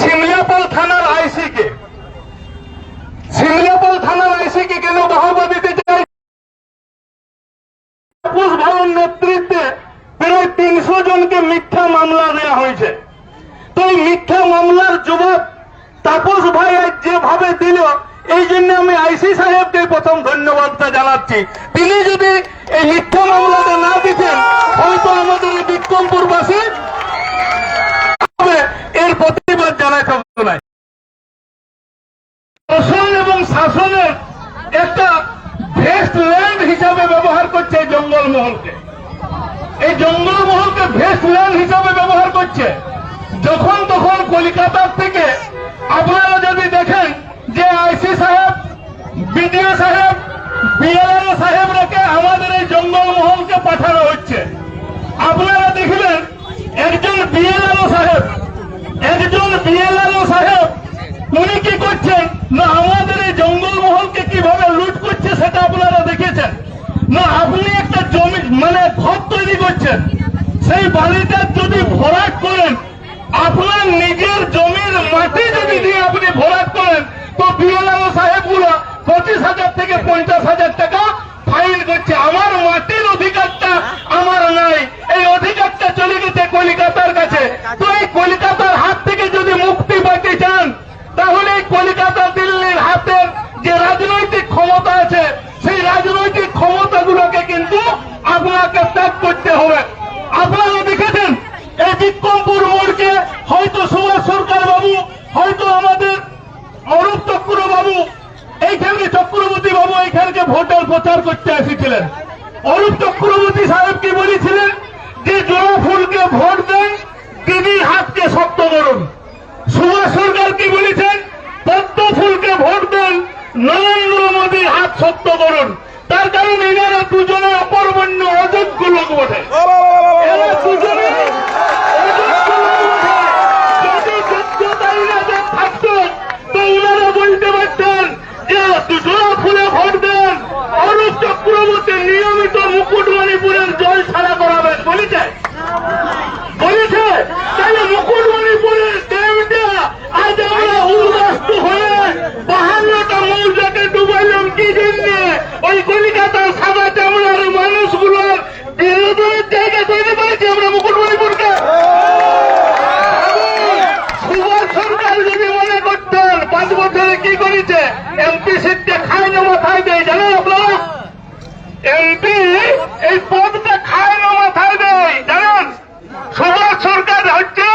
সিমলাপাল থানার আইসিকে। সিমলাপাল থানার আইসিকে কেন বাহবা দিতে চাই? ভাইয়ের নেতৃত্বে প্রায় তিনশো জনকে মিথ্যা মামলা দেওয়া হয়েছে। তো এই মিথ্যা মামলার জবাব তাপস ভাই যেভাবে দিল, এই জন্য আমি আইসি সাহেবকে প্রথম ধন্যবাদটা জানাচ্ছি। তিনি যদি এই মিথ্যা মামলাটা না দিতেন, হয়তো আমাদের বিক্রমপুরবাসী এর প্রতিবাদ জানাতে হতো না শাসন এবং শাসনের একটা ভেস্ট ল্যান্ড হিসাবে ব্যবহার করছে এই জঙ্গলমহলকে এই জঙ্গলমহলকে ভেস্ট ল্যান্ড হিসাবে ব্যবহার করছে। যখন তখন কলকাতার থেকে আপনারা যদি দেখেন যে আইসি সাহেব, বিডিও সাহেব, বিএলআরও সাহেবরাকে আমাদের এই জঙ্গলমহলকে পাঠানো হচ্ছে। আপনারা দেখলেন একজন বিএলআরও সাহেব একজন বিএলআরও সাহেব, উনি কি করছেন? না, আমাদের এই জঙ্গলমহলকে কীভাবে লুট করছে সেটা আপনারা দেখেছেন। না, আপনি একটা জমি মানে ঘর তৈরি করছেন। সেই বাড়িটা যদি ভরাট করেন, আপনার নিজের জমির মাটি যদি দিয়ে আপনি ভরাট করেন, তো বিএলআরও সাহেবগুলো পঁচিশ হাজার থেকে পঞ্চাশ হাজার টাকা ফাইন করছে। আমার মাটির অধিকারটা আমার নাই এই অধিকারটা চলে গেছে কলিকাতার কাছে তো এই কলিকাতার হাত থেকে যদি মুক্তি পেতে চান তাহলে এই কলিকাতা দিল্লির হাতের যে রাজনৈতিক ক্ষমতা আছে সেই রাজনৈতিক ক্ষমতাগুলোকে কিন্তু আপনাকে ত্যাগ করতে হবে আপনারা দেখেছেন এই বিক্রমপুর মোড়কে হয়তো সুভাষ সরকার বাবু হয়তো আমাদের অরূপ চক্র বাবু এইখানকে চক্রবর্তী বাবু এইখানকে ভোটের প্রচার করতে এসেছিলেন অরূপ চক্রবর্তী সাহেব কি বলেছিলেন যে জোড়া ফুলকে ভোট দেন দিদির হাতকে শক্ত করুন সুভাষ সরকার কি বলেছেন পদ্ম ফুলকে ভোট দেন নরেন্দ্র মোদীর হাত শক্ত করুন তার কারণ এনারা দুজনে অপরমান্য অযোগ্য লোক বটে। এরা দুজনে অযোগ্য লোক বটে। যদি যোগ্যতা এনাদের থাকতো তো ওনারা বলতে পারতেন যে জোড়া ফুলে ভোট দেন অরূপ চক্রবর্তী নিয়মিত মুকুটমণিপুরের জল ছাড়া করাবেন বলেছে বলেছে তাহলে মুকুটমণিপুরের ড্যামটা আজ আমরা উদ্বাস্ত হয়ে বাহান্নটা মৌজাকে ডুবাইলাম কি জন্য ওই কলিকাতার সাদা চামড়ার মানুষগুলোর বিনোদনের জায়গা তৈরি করেছি আমরা মুকুটমণিপুরকে সুভাষ সরকার যদি মনে করতেন পাঁচ বছরে কি করেছে দেয় এই পদটা খায় না মাথায় দেয় জানেন? সুভাষ সরকার হচ্ছে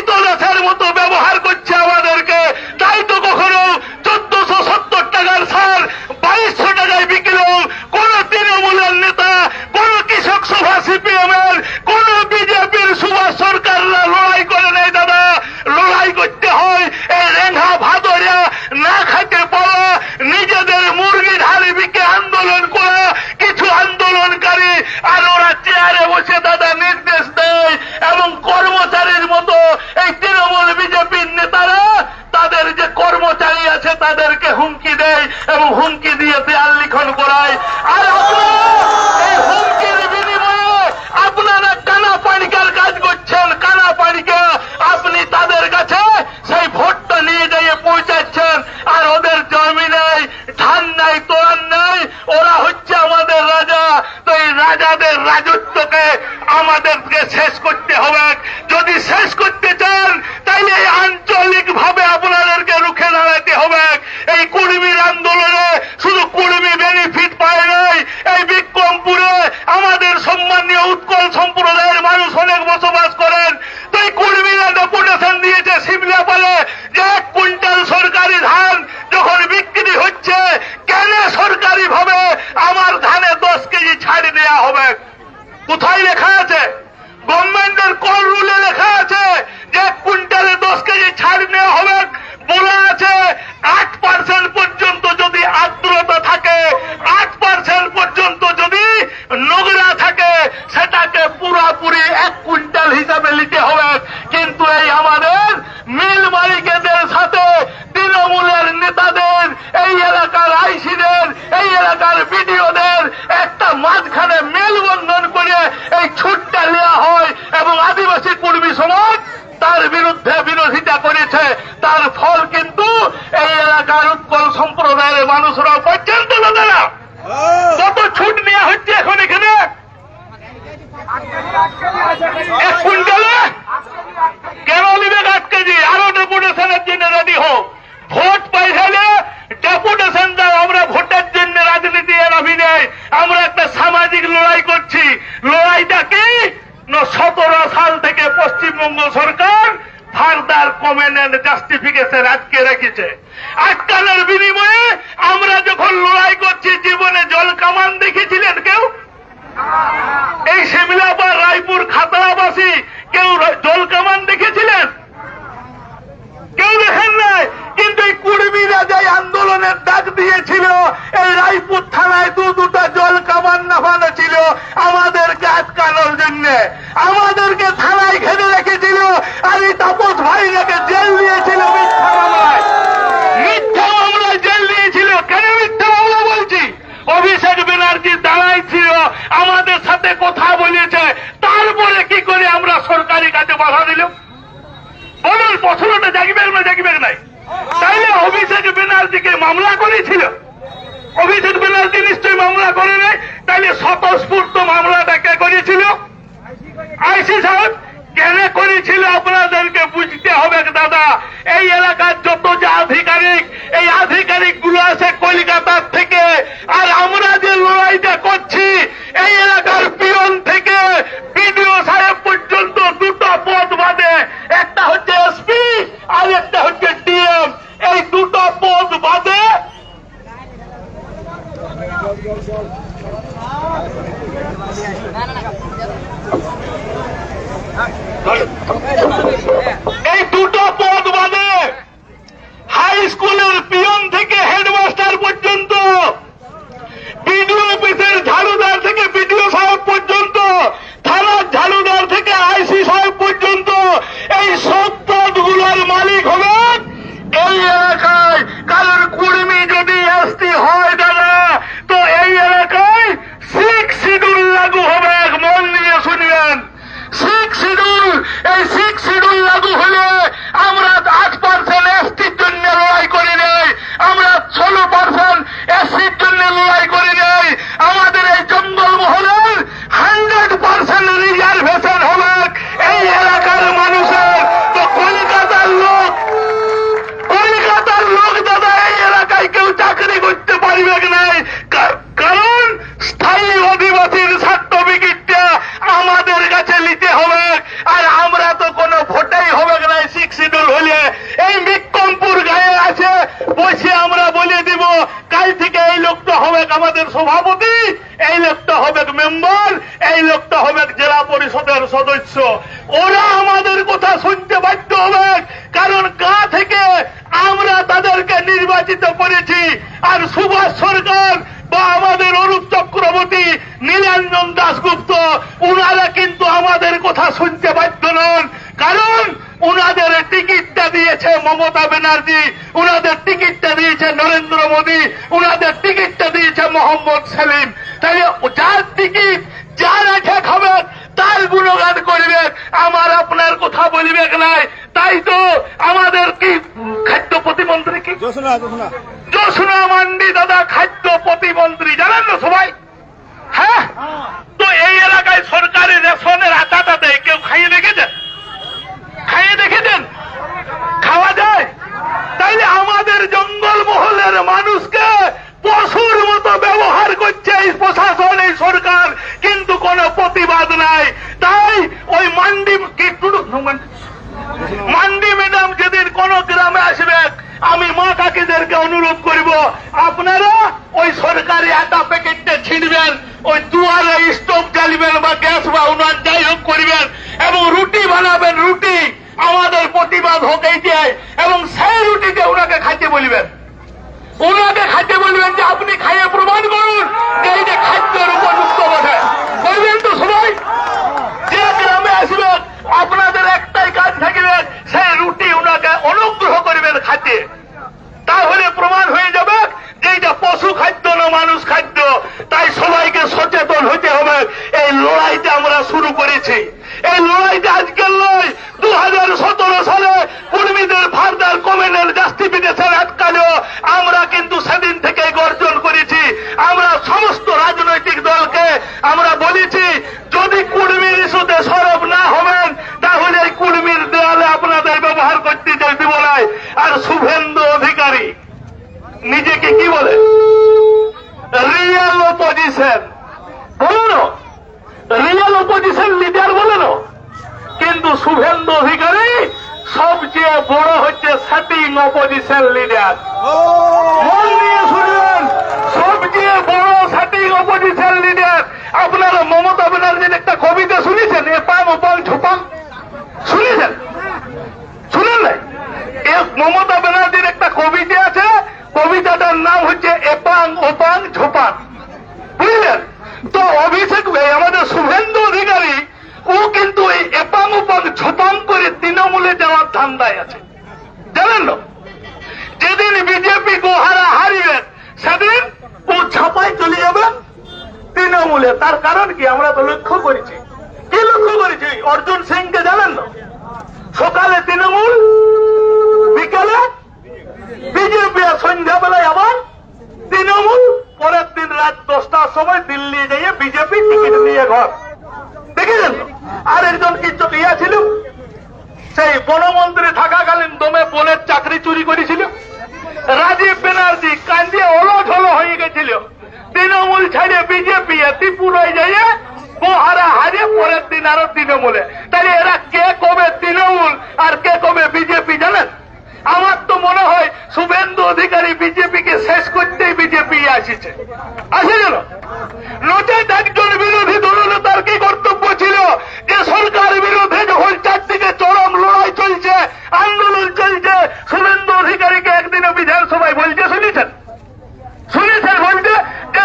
পুঁইতলাথার মতো ব্যবহার করছে দিয়েছে আর লিখন করায় আর হুমকির বিনিময়ে আপনারা কানা পানিকার কাজ করছেন, কানা পানিকে আপনি তাদের কাছে সেই ভোটটা নিয়ে পৌঁছাচ্ছেন, আর ওদের জমি নেই, ধান নাই তোরান নাই, ওরা হচ্ছে আমাদের রাজা। তো এই রাজাদের রাজত্বকে আমাদেরকে শেষ করতে হবে। যদি শেষ করতে এখানে জাস্টিফিকেশন আজকে রেখেছে। আজকালের বিনিময়ে আমরা যখন লড়াই করছি, জীবনে জল কামান দেখেছিলেন কেউ? এই শিমলা বা রায়পুর খাতড়াবাসী কেউ জল কামান দেখেছিলেন? কেউ দেখেন নাই? কিন্তু এই কুর্মীরা যে আন্দোলনের ডাক দিয়েছিল, এই রায়পুর থানায় দু দুটা জল কামান নামানো ছিল, আমাদেরকে আটকানোর জন্য। আমাদেরকে থানায় ঘেরে রেখেছিল, আর এই তাপস ভাইরাকে যে সরকারি কাজে বাধা দিল। বলুন পছন্দটা দেখবেন না দেখবেন নাই। তাইলে অভিষেক ব্যানার্জিকে মামলা করেছিল। অভিষেক ব্যানার্জি নিশ্চয়ই মামলা করে নাই। তাইলে স্বতঃস্ফূর্ত মামলাটা কে করেছিল? আইসি সাহেব, কেন করেছিল আপনাদেরকে বুঝতে হবে দাদা? এই এলাকার যত যে আধিকারিক, এই আধিকারিকগুলো আছে কলিকাতার থেকে। আর আমরা যে লড়াইটা করছি, এই এলাকা Come on, come on. Banerjee উনাদের টিকিটটা দিয়েছে নরেন্দ্র মোদী উনাদের টিকিটটা দিয়েছে মোহাম্মদ সেলিম। তাই যার টিকিট যার আছে খাবেন তার গুণগান করবেন আমার আপনার কথা বলবে নাই? তাই তো আমাদের কি খাদ্য প্রতিমন্ত্রী কি? জোসনা মান্ডি দাদা খাদ্য প্রতিমন্ত্রী জানেন না সবাই? হ্যাঁ? তো এই এলাকায় সরকারি রেশনের আটাটা দেয় কেউ খাইয়ে দেখেছেন খাইয়ে দেখেছেন? খাওয়া যায়? তাইলে আমাদের জঙ্গল মহলের মানুষকে পশুর মতো ব্যবহার করছে এই প্রশাসন, এই সরকার। কিন্তু কোনো প্রতিবাদ নাই। তাই ওই মান্ডি মান্ডি। ম্যাডাম যেদিন কোন গ্রামে আসবে, আমি মা কাকিদেরকে অনুরোধ করব, আপনারা ওই সরকারি আটা প্যাকেটটা ছিঁড়বেন ওই দুয়ারে স্টোভ জ্বালিবেন বা গ্যাস বা উনান যাই হোক করবেন, এবং রুটি বানাবেন, রুটি। আমাদের প্রতিবাদ হতেই চাই এবং সেই রুটিকে ওনাকে খাইতে বলবেন। ওনাকে খাইতে বলবেন যে আপনি খাইয়ে প্রমাণ করুন যে এই যে খাদ্যের উপযুক্ত বটে বলবেন তো সবাই, যে গ্রামে আসবেন আপনাদের একটাই কাজ থাকবে সেই রুটি ওনাকে অনুগ্রহ করবেন খাতে তাহলে প্রমাণ হয়ে যাবে যে এটা পশু খাদ্য না মানুষ খাদ্য, তাই সবাইকে সচেতন হতে হবে। এই লড়াইটা আমরা শুরু করেছি। এই লড়াইটা আজকের দু হাজার সতেরো সালে কর্মীদের ফার্দার কমেন্টের জাস্টিফিকেশন আটকালো আমরা কিন্তু সেদিন থেকে গর্জন করেছি আমরা সমস্ত রাজনৈতিক দলকে আমরা বলেছি যদি কুর্মীর ইস্যুতে সরব না হবেন তাহলে এই কুর্মীর দেয়ালে আপনাদের ব্যবহার করতে চাই দিব নাই আর শুভেন্দু অধিকারী নিজেকে কি বলে রিয়েল অপোজিশন বলো না রিয়েল অপোজিশন লিডার বলে না কিন্তু শুভেন্দু অধিকারী সবচেয়ে বড় হচ্ছে সেটিং অপোজিশন লিডার মন দিয়ে শুনবেন সবচেয়ে বড় সেটিং অপোজিশন লিডার আপনারা মমতা ব্যানার্জির একটা কবিতা শুনেছেন এপাং ওপাং ঝোপাং শুনেছেন শুনেন নাই এ মমতা ব্যানার্জির একটা কবিতা আছে কবিতাটার নাম হচ্ছে এপাং ওপাং ঝোপাং বুঝলেন তো অভিষেক ভাই আমাদের শুভেন্দু অধিকারী ও কিন্তু এই এপাং ওপাং ঝোপাং করে তৃণমূলে যাওয়ার ধান্দায় আছে জানেন না যেদিন বিজেপি গোহারা হারিবেন সেদিন ও ছাপায় চলে যাবেন তৃণমূলে তার কারণ কি আমরা তো লক্ষ্য করেছি কি লক্ষ্য করেছি অর্জুন সিংকে জানেন না সকালে তৃণমূল বিকালে বিজেপি আর সন্ধ্যাবেলায় আবার তৃণমূল পরের দিন রাত সময় দিল্লি যাইয়ে বিজেপি টিকিট নিয়ে ঘর। দেখেছেন? আর একজন কি ইয়া ছিল সেই বনমন্ত্রী থাকাকালীন দমে বনের চাকরি চুরি করেছিল। রাজীব ব্যানার্জি কান্দিয়ে ওলট হয়ে গেছিল। তৃণমূল ছেড়ে বিজেপি ত্রিপুরায় যাইয়ে গোহারা হারিয়ে পরের দিন আরও তৃণমূলে। তাহলে এরা কে কবে তৃণমূল আর কে কবে বিজেপি জানেন? আমার তো মনে হয় শুভেন্দু অধিকারী বিজেপিকে শেষ করতেই বিজেপি আসিছে। আসে গেল? নচেত একজন বিরোধী দলনেতার কি কর্তব্য ছিল যে সরকার বিরুদ্ধে যখন চারদিকে চরম লড়াই চলছে, আন্দোলন চলছে, শুভেন্দু অধিকারীকে একদিনে বিধানসভায় বলছে শুনেছেন শুনেছেন বলতে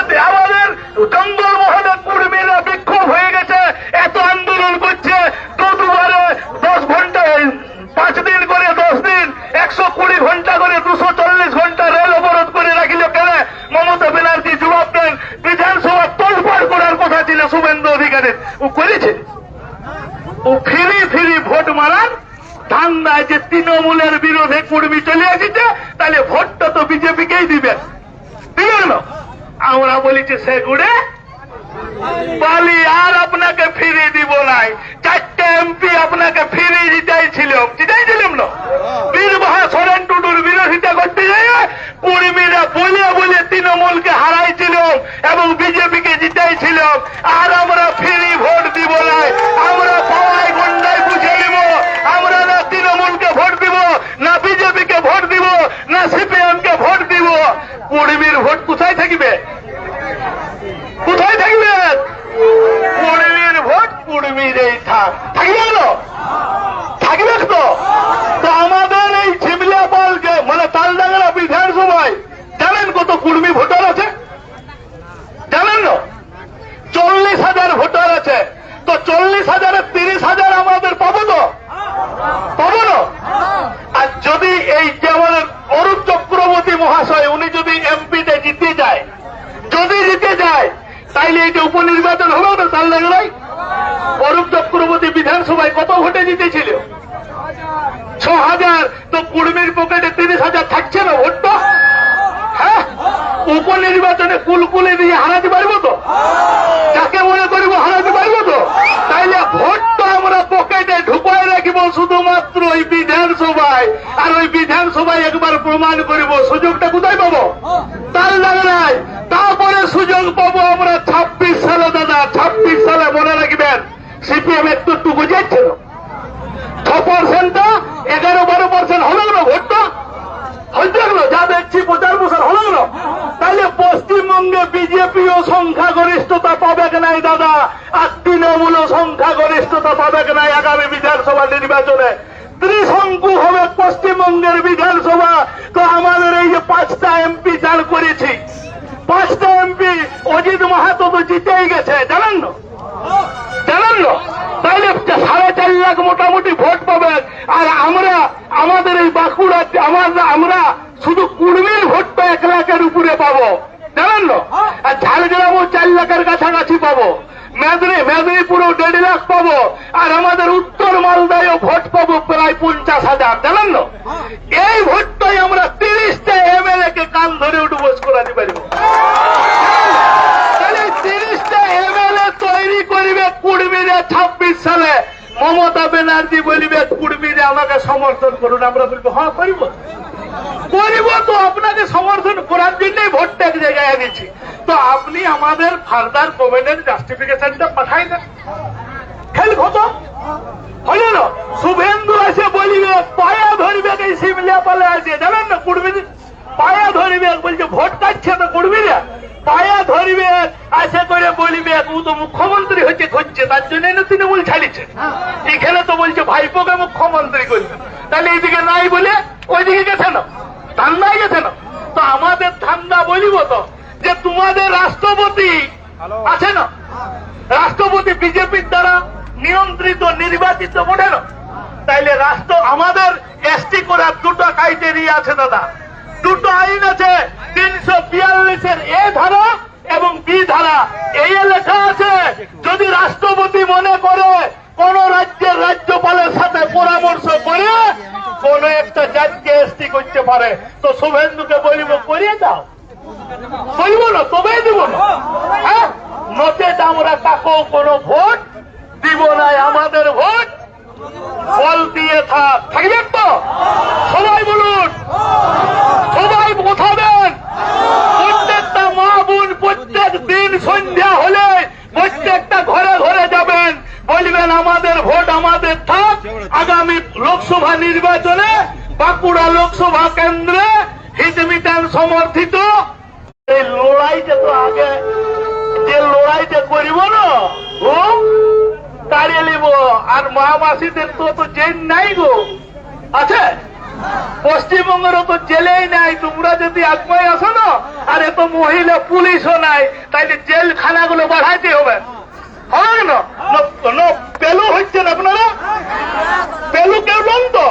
যে আমাদের জঙ্গল মহলের কর্মীরা বিক্ষোভ হয়ে গেছে এত আন্দোলন করছে তো দুবারে দশ ঘণ্টা পাঁচ দিন করে দশ দিন একশো কুড়ি ঘণ্টা করে দুশো চল্লিশ ঘণ্টা রেল অবরোধ করে রাখিল কেন মমতা ব্যানার্জি জবাব দেন বিধানসভা তোলপাড় করার কথা ছিল শুভেন্দু অধিকারীর ও করেছে ও ফিরি ফিরি ভোট মারার ধান্দায় যে তৃণমূলের বিরোধে কর্মী চলে আসিছে তাহলে ভোটটা তো বিজেপিকেই দিবেন দিবেন না আমরা বলেছি সে গুড়ে বালি আর আপনাকে ফিরিয়ে দিব নাই চারটে এমপি আপনাকে ফিরিয়ে জিতাইছিল জিতাইছিলাম না বীরবাহা সরেন টুডুর বিরোধিতা করতে যাই কুড়মিরা বলে বলে তৃণমূলকে হারাইছিল এবং বিজেপিকে জিতাইছিল আর আমরা ফ্রি ভোট দিব না আমরা পাওয়াই গন্ডায় বুঝে নিব আমরা না তৃণমূলকে ভোট দিব না বিজেপিকে ভোট দিব না সিপিএম কে ভোট দিব কুড়মির ভোট কোথায় থাকবে কোথায় থাকবে কুড়মির ভোট কুড়মির এই থাক থাকবে না থাকবে তো তো আমাদের এই ঝিমলা বলকে মানে তালডাঙ্গা বিধানসভায় জানেন কত কুর্মী ভোটার আছে জানেন না চল্লিশ হাজার ভোটার আছে তো চল্লিশ হাজারে তিরিশ হাজার আমাদের পাবো তো পাবো না আর যদি এই যে আমাদের অরূপ চক্রবর্তী মহাশয় উনি যদি এমপিতে জিতে যায় যদি জিতে যায় তাইলে এই যে উপনির্বাচন হলো না তালডাঙ্গায় অরূপ চক্রবর্তী বিধানসভায় কত ভোটে জিতেছিল? ছ হাজার তো কুড়মির পকেটে তিরিশ হাজার থাকছে না ভোটটা হ্যাঁ? উপনির্বাচনে কুলকুলে দিয়ে হারাতে পারব তো? যাকে মনে করিব হারাতে পারব তো? তাইলে ভোটটা আমরা পকেটে ঢুকায় রাখিব শুধুমাত্র ওই বিধানসভায়। আর ওই বিধানসভায় একবার প্রমাণ করিব, সুযোগটা কোথায় পাবো তার নাই তারপরে সুযোগ পাবো আমরা ছাব্বিশ সালে দাদা ছাব্বিশ সালে মনে রাখবেন সিপিএম একটু বুঝাচ্ছিল ছ পার্সেন্টটা এগারো, বারো পার্সেন্ট হলো না ভোটটা? হইতে গেল, যা দেখছি প্রচার প্রসার হলো না। তাহলে পশ্চিমবঙ্গে বিজেপিও সংখ্যাগরিষ্ঠতা পাবে নাই, দাদা? আর তৃণমূলও সংখ্যাগরিষ্ঠতা পাবে নাই আগামী বিধানসভা নির্বাচনে? ত্রিশঙ্কু হবে পশ্চিমবঙ্গের বিধানসভা। তো আমাদের এই যে পাঁচটা এমপি চাল করেছি, পাঁচটা এমপি অজিত মাহাতো তো জিতেই গেছে, জানেন না? জানেন না? তাইলে সাড়ে চার লাখ মোটামুটি ভোট পাবেন আর আমরা আমাদের এই বাঁকুড়া আমার আমরা শুধু কুড়মির ভোটটা এক লাখের উপরে পাবো। জানেন না আর ঝাড়গ্রামও চার লাখের কাছাকাছি পাবো। মেদিনী মেদিনীপুরেও দেড় লাখ পাবো। আর আমাদের উত্তর মালদায়ও ভোট পাবো প্রায় পঞ্চাশ হাজার। জানেন না এই ভোটটাই আমরা তিরিশটা এমএলএ কে কান ধরে উঠে বস করাতে পারব তাহলে তিরিশটা এমএলএ তৈরি করিবে কুড়মিরে ছাব্বিশ সালে মমতা ব্যানার্জি বলিবে কুড়মিরে আমাকে সমর্থন করুন। আমরা বলব হ্যাঁ করিব। করিব তো, আপনাকে সমর্থন করার জন্যই ভোটটা এক জায়গায় এনেছি। তো আপনি আমাদের ফার্দার কমেন্টের জাস্টিফিকেশনটা পাঠাই দেন। খেল কত হলো না? শুভেন্দু এসে বলিবে পায়া ধরবে এই সিমলিয়া পালে আছে। জানেন না কুড়মি পায়া ধরিবে, বলছে, ভোট কাটছে না আসে বলিবে ও তো মুখ্যমন্ত্রী হচ্ছে খুঁজছে তার জন্য না তৃণমূল ছাড়িছে এখানে তো বলছে ভাইপোকে মুখ্যমন্ত্রী করবে তাহলে এইদিকে নাই বলে ওইদিকে গেছে না ধান্দায় গেছে না। তো আমাদের ধান্দা বলিব তো যে তোমাদের রাষ্ট্রপতি আছে না? রাষ্ট্রপতি বিজেপির দ্বারা নিয়ন্ত্রিত নির্বাচিত বটে না? তাইলে রাষ্ট্র আমাদের এসটি করার দুটো ক্রাইটেরিয়া আছে দাদা। দুটো আইন আছে তিনশো বিয়াল্লিশের এ ধারা এবং বি ধারা? এই লেখা আছে, যদি রাষ্ট্রপতি মনে করে কোন রাজ্যের রাজ্যপালের সাথে পরামর্শ করে কোন একটা জাতকে এসটি করতে পারে, তো শুভেন্দুকে বলিব, করিয়ে দাও। বলব না, তবেই দিব না। হ্যাঁ? আমরা কাকেও কোনো ভোট দিব না, আমাদের ভোট। বল দিয়ে থাক থাকবেন তো? সবাই বলুন। সবাই বোঝাবেন প্রত্যেকটা মা বোন প্রত্যেক দিন সন্ধ্যা হলে প্রত্যেকটা ঘরে ঘরে যাবেন। বলবেন, আমাদের ভোট আমাদের থাক। আগামী লোকসভা নির্বাচনে বাঁকুড়া লোকসভা কেন্দ্রে হিজমিটান সমর্থিত। এই লড়াইটা তো আগে, যে লড়াইটা করিব না তাড়িয়ে নিব। আর মা মাসিদের তো তো জেল নাই গো। আছে? পশ্চিমবঙ্গেরও তো জেলেই নাই, তোমরা যদি আত্মায় আসো না, আর এত মহিলা পুলিশও নাই, তাইলে জেলখানাগুলো বাড়াইতে হবে। হবে না? আপনারা? পেলু কেউ নন তো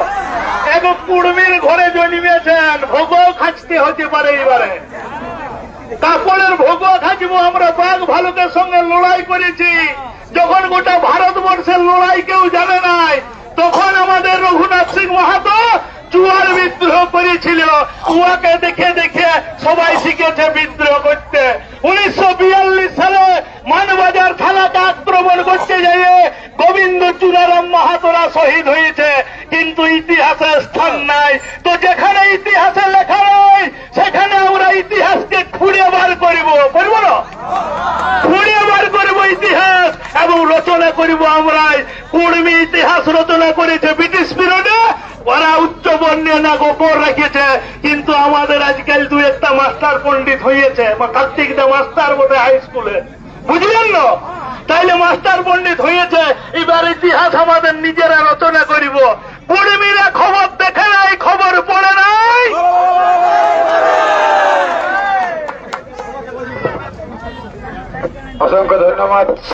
এক কুড়মির ঘরে জন্মেছেন ভোগও খাঁচতে হতে পারে এবারে কাপড়ের ভোগও খাঁচব আমরা, বাঘ ভালুকের সঙ্গে লড়াই করেছি। যখন গোটা ভারতবর্ষের লড়াই কেউ জানে নাই, তখন আমাদের রঘুনাথ সিং মাহাতো জুয়ার বিদ্রোহ করেছিল। উহাকে দেখে দেখে সবাই শিখেছে বিদ্রোহ করতে। উনিশশো বিয়াল্লিশ সালে মানবাজার থানাকে আক্রমণ করতে যাইয়ে গোবিন্দ চুরারাম মাহাতোরা শহীদ হয়েছে। কিন্তু ইতিহাসের স্থান নাই। তো যেখানে ইতিহাসে লেখা নাই, সেখানে আমরা ইতিহাসকে খুঁড়ে বার করিব। করব না? খুঁড়ে বার করিব ইতিহাস এবং রচনা করিব আমরাই। কর্মী ইতিহাস রচনা করেছে ব্রিটিশ পিরিয়ডে ওরা বর্ণীয় না গোপর রেখেছে, কিন্তু আমাদের আজকাল দু একটা মাস্টার পণ্ডিত হয়েছে বা মাস্টার বটে হাই স্কুলে বুঝলেন না? তাইলে মাস্টার পণ্ডিত হয়েছে, এবার ইতিহাস আমাদের নিজেরা রচনা করিব। কুর্মীরা খবর দেখে নাই, খবর পড়ে নাই। অসংখ্য ধন্যবাদ।